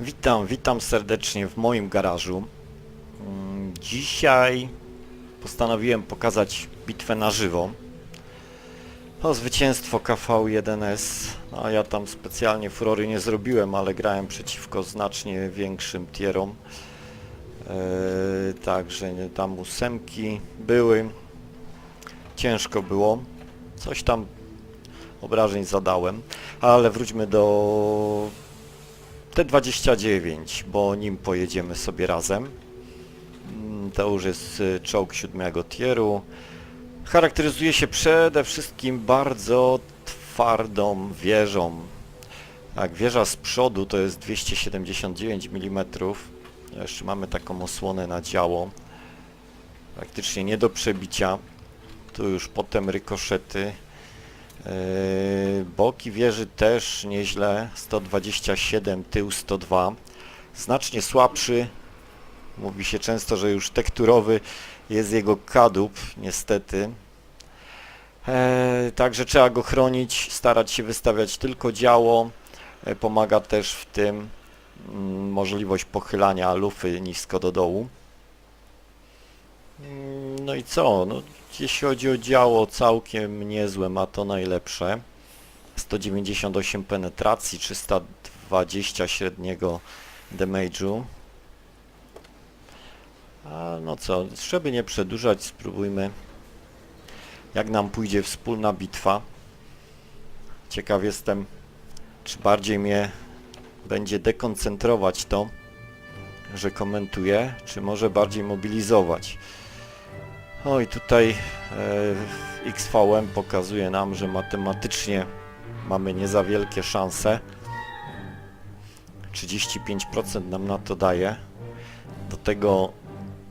Witam, witam serdecznie w moim garażu. Mm, Dzisiaj postanowiłem pokazać bitwę na żywo. To zwycięstwo KV-1S. A ja tam specjalnie furory nie zrobiłem, ale grałem przeciwko znacznie większym tierom. Eee, także tam ósemki były. Ciężko było. Coś tam obrażeń zadałem. Ale wróćmy do T-29, bo nim pojedziemy sobie razem. Mm, To już jest y, czołg siódmego tieru. Charakteryzuje się przede wszystkim bardzo twardą wieżą. Tak, wieża z przodu to jest 279 mm. Jeszcze mamy taką osłonę na działo. Praktycznie nie do przebicia. Tu już potem rykoszety. Yy, Boki wieży też nieźle, 127, tył 102. Znacznie słabszy, mówi się często, że już tekturowy jest jego kadłub, niestety. E, Także trzeba go chronić, starać się wystawiać tylko działo. E, Pomaga też w tym mm, możliwość pochylania lufy nisko do dołu. Mm, No i co? No, jeśli chodzi o działo, całkiem niezłe, ma to najlepsze. 198 penetracji, 320 średniego damage'u. A no co, żeby nie przedłużać, spróbujmy jak nam pójdzie wspólna bitwa. Ciekaw jestem, czy bardziej mnie będzie dekoncentrować to, że komentuję, czy może bardziej mobilizować. No i tutaj e, XVM pokazuje nam, że matematycznie mamy nie za wielkie szanse. 35% nam na to daje. Do tego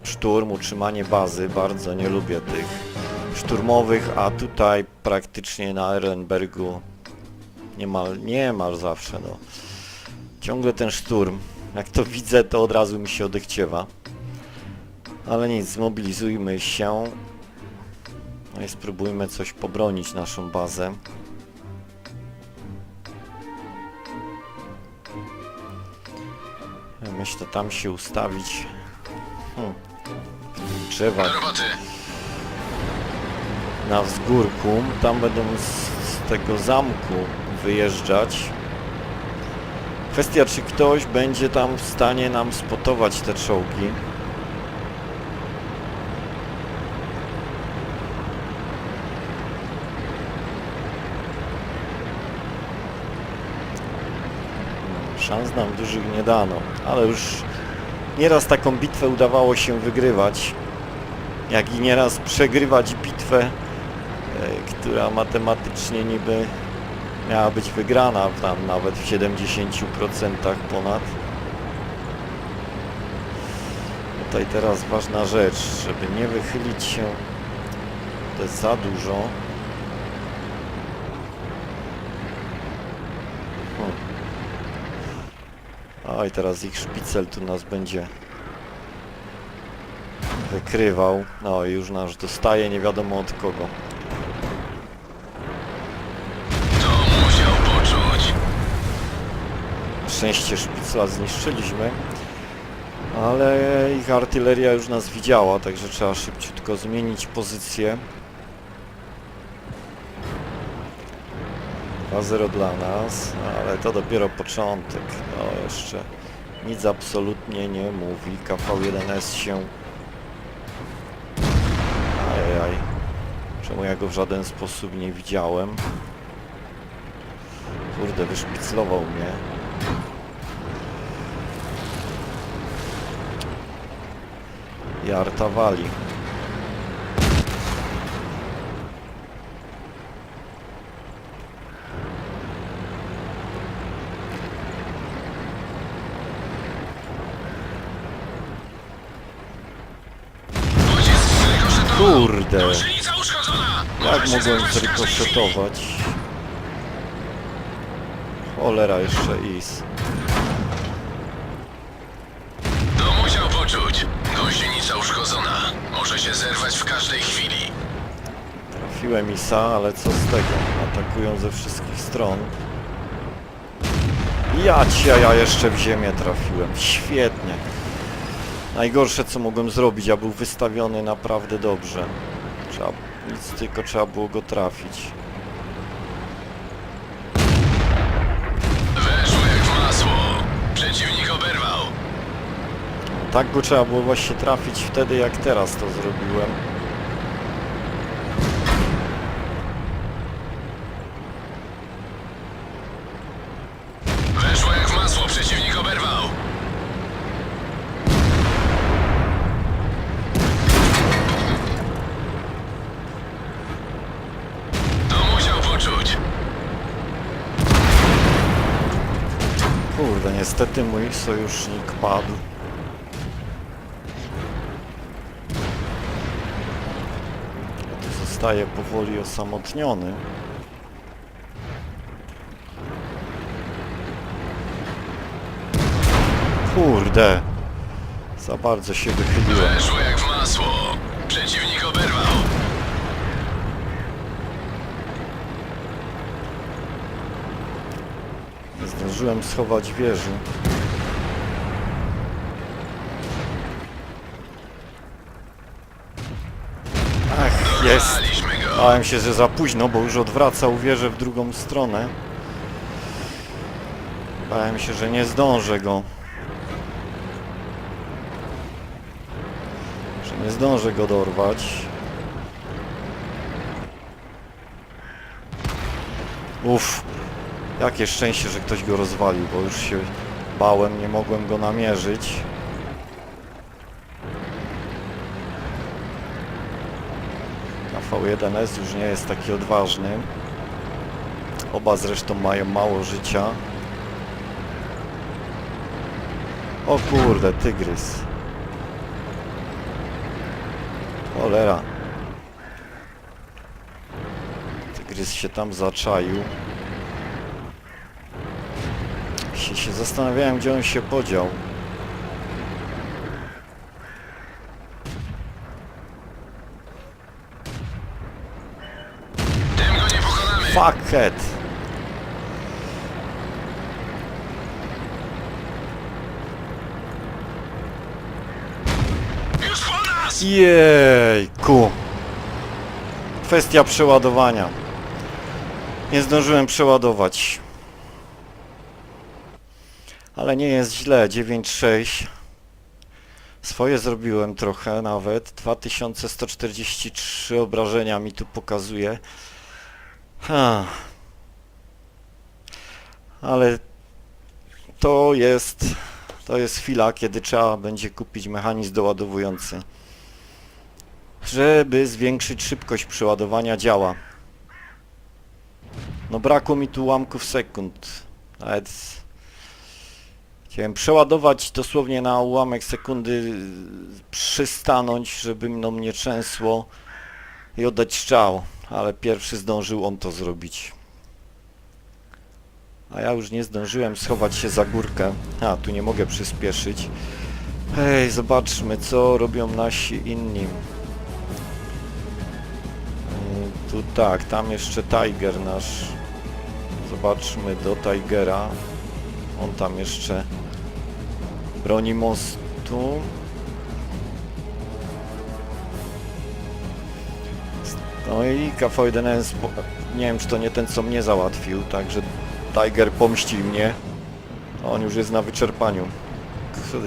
szturm, utrzymanie bazy, bardzo nie lubię tych szturmowych, a tutaj praktycznie na Erlenbergu niemal, niemal zawsze no. Ciągle ten szturm. Jak to widzę, to od razu mi się odechciewa. Ale nic, zmobilizujmy się. No i spróbujmy coś pobronić naszą bazę. Myślę tam się ustawić. Hmm. Drzewa na wzgórku. Tam będą z, z tego zamku wyjeżdżać. Kwestia, czy ktoś będzie tam w stanie nam spotować te czołgi. Szans nam dużych nie dano, ale już nieraz taką bitwę udawało się wygrywać, jak i nieraz przegrywać bitwę, e, która matematycznie niby miała być wygrana, tam nawet w 70% ponad. Tutaj teraz ważna rzecz, żeby nie wychylić się za dużo. Oj, teraz ich szpicel tu nas będzie wykrywał. No i już nasz dostaje nie wiadomo od kogo. To musiał poczuć. Szczęście szpicla zniszczyliśmy, ale ich artyleria już nas widziała, także trzeba szybciutko zmienić pozycję. 2-0 dla nas, ale to dopiero początek. No jeszcze nic absolutnie nie mówi. KV-1S się... Ajajaj. Czemu ja go w żaden sposób nie widziałem? Kurde, wyszpiclował mnie. Jarta wali. Kurde, jak mogłem zrykoszetować? Cholera jeszcze is. To musiał poczuć. Gąsienica uszkodzona. Może się zerwać w każdej chwili. Trafiłem isa, ale co z tego? Atakują ze wszystkich stron. Ja cię, ja jeszcze w ziemię trafiłem. Świetnie. Najgorsze co mogłem zrobić, a był wystawiony naprawdę dobrze. Trzeba, nic tylko trzeba było go trafić. Weszło jak w masło. Przeciwnik oberwał. Tak go trzeba było właśnie trafić wtedy, jak teraz to zrobiłem. Weszło jak w masło. Przeciwnik oberwał. To musiał poczuć. Kurde, niestety mój sojusznik padł. Zostaję powoli osamotniony. Kurde, za bardzo się wychyliłem oberwał. Nie zdążyłem schować wieży. Ach, jest. Bałem się, że za późno, bo już odwracał wieżę w drugą stronę. Bałem się, że nie zdążę go. Że nie zdążę go dorwać. Uff. Jakie szczęście, że ktoś go rozwalił, bo już się bałem, nie mogłem go namierzyć. A V1S już nie jest taki odważny. Oba zresztą mają mało życia. O kurde, tygrys. Cholera. Tygrys się tam zaczaił. Się, się zastanawiałem, gdzie on się podział. Tym go nie pokonamy. Fuck it. Już po nas! Jejku. Kwestia przeładowania. Nie zdążyłem przeładować. Ale nie jest źle. 9.6. Swoje zrobiłem trochę nawet. 2143 obrażenia mi tu pokazuje. Ha. Ale to jest to jest chwila, kiedy trzeba będzie kupić mechanizm doładowujący żeby zwiększyć szybkość przeładowania działa. No brakło mi tu ułamków sekund. Nawet chciałem przeładować dosłownie na ułamek sekundy, przystanąć, żeby mną mnie trzęsło i oddać strzał, ale pierwszy zdążył on to zrobić. A ja już nie zdążyłem schować się za górkę. A, tu nie mogę przyspieszyć. Hej, zobaczmy, co robią nasi inni. Yy, Tu tak, tam jeszcze Tiger nasz. Zobaczmy do Tigera. On tam jeszcze broni mostu. No i KV1S, po- nie wiem czy to nie ten co mnie załatwił, także Tiger pomści mnie. On już jest na wyczerpaniu.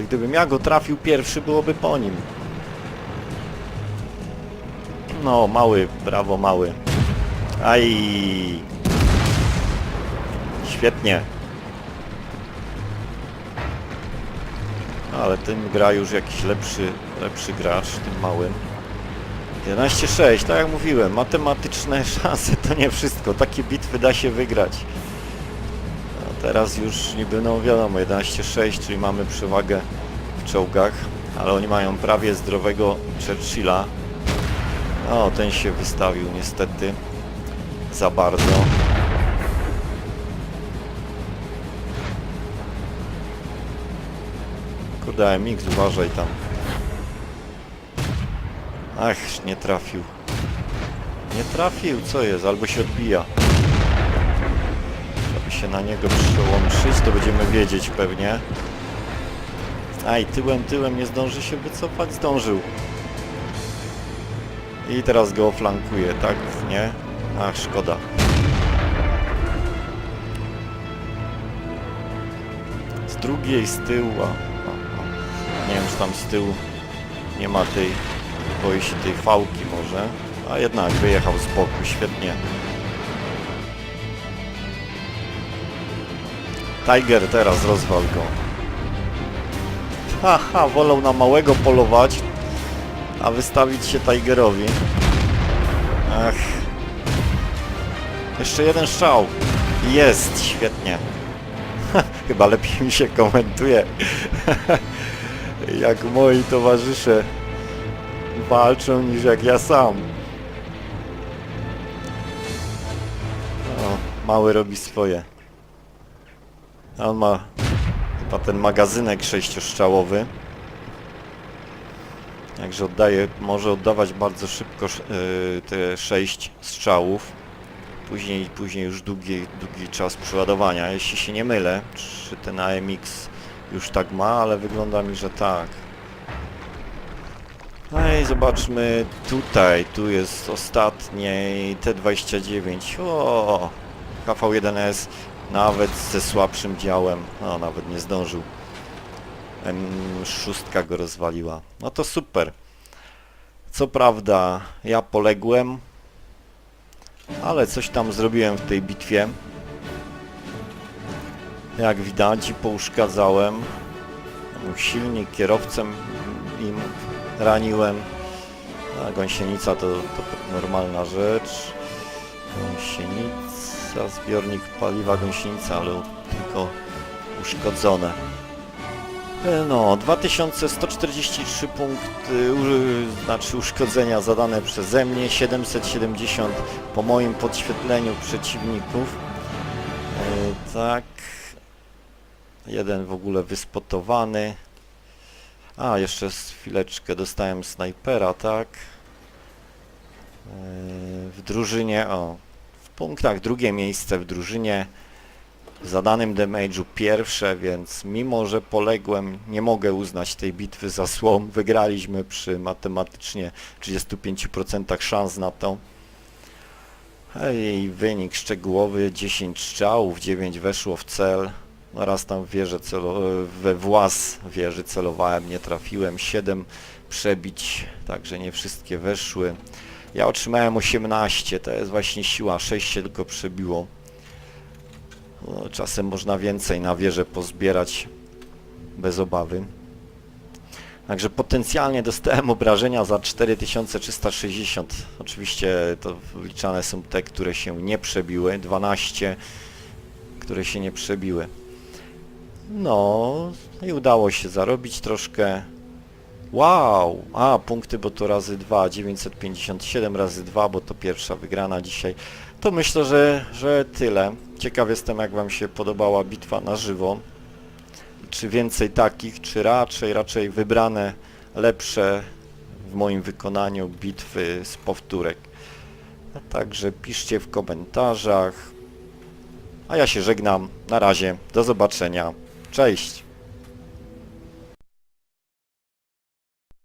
Gdybym ja go trafił pierwszy, byłoby po nim. No, mały, brawo, mały. Aj. Świetnie. Ale tym gra już jakiś lepszy, lepszy gracz, tym małym. 11-6, tak jak mówiłem, matematyczne szanse to nie wszystko. Takie bitwy da się wygrać. A teraz już niby, no wiadomo, 11-6, czyli mamy przewagę w czołgach, ale oni mają prawie zdrowego Churchilla. O, ten się wystawił niestety za bardzo. Kurde, uważaj tam. Ach, nie trafił. Nie trafił, co jest? Albo się odbija. Jakby się na niego przełączyć, to będziemy wiedzieć pewnie. Aj, tyłem, tyłem nie zdąży się wycofać, zdążył. I teraz go flankuje, tak? Nie? Ach, szkoda. Z drugiej, z tyłu. Nie wiem, czy tam z tyłu nie ma tej, boi się tej fałki może, a jednak wyjechał z boku, świetnie. Tiger teraz rozwal go. Haha, wolał na małego polować, a wystawić się Tigerowi. Ach. Jeszcze jeden strzał. Jest, świetnie. Chyba lepiej mi się komentuje. jak moi towarzysze walczą niż jak ja sam. O, mały robi swoje. On ma chyba ten magazynek sześciostrzałowy. Także oddaje, może oddawać bardzo szybko sz- yy, te 6 strzałów. Później, później już długi, długi czas przeładowania. Jeśli się nie mylę, czy ten AMX już tak ma, ale wygląda mi, że tak. No i zobaczmy tutaj, tu jest ostatniej T29. O, KV1S nawet ze słabszym działem, no nawet nie zdążył. M6 go rozwaliła. No to super. Co prawda ja poległem, ale coś tam zrobiłem w tej bitwie. Jak widać pouszkadzałem. Silnik, kierowcę im raniłem. A gąsienica to, to normalna rzecz. Gąsienica, zbiornik paliwa gąsienica, ale tylko uszkodzone. E, No, 2143 punkty, znaczy uszkodzenia zadane przeze mnie, 770 po moim podświetleniu przeciwników. E, tak. Jeden w ogóle wyspotowany. A, jeszcze chwileczkę dostałem snajpera, tak. E, w drużynie, o, w punktach drugie miejsce w drużynie. W zadanym damage'u pierwsze, więc mimo, że poległem, nie mogę uznać tej bitwy za słom. Wygraliśmy przy matematycznie 35% szans na to. I wynik szczegółowy 10 strzałów, 9 weszło w cel. No raz tam w wieżę celo, we włas wieży celowałem, nie trafiłem. 7 przebić, także nie wszystkie weszły. Ja otrzymałem 18, to jest właśnie siła, 6 się tylko przebiło. No, czasem można więcej na wieżę pozbierać bez obawy. Także potencjalnie dostałem obrażenia za 4360. Oczywiście to wliczane są te, które się nie przebiły. 12, które się nie przebiły. No i udało się zarobić troszkę. Wow! A, punkty, bo to razy 2, 957 razy 2, bo to pierwsza wygrana dzisiaj. To myślę, że, że tyle. Ciekaw jestem, jak Wam się podobała bitwa na żywo. Czy więcej takich, czy raczej, raczej wybrane lepsze w moim wykonaniu bitwy z powtórek. A także piszcie w komentarzach. A ja się żegnam. Na razie. Do zobaczenia. Cześć.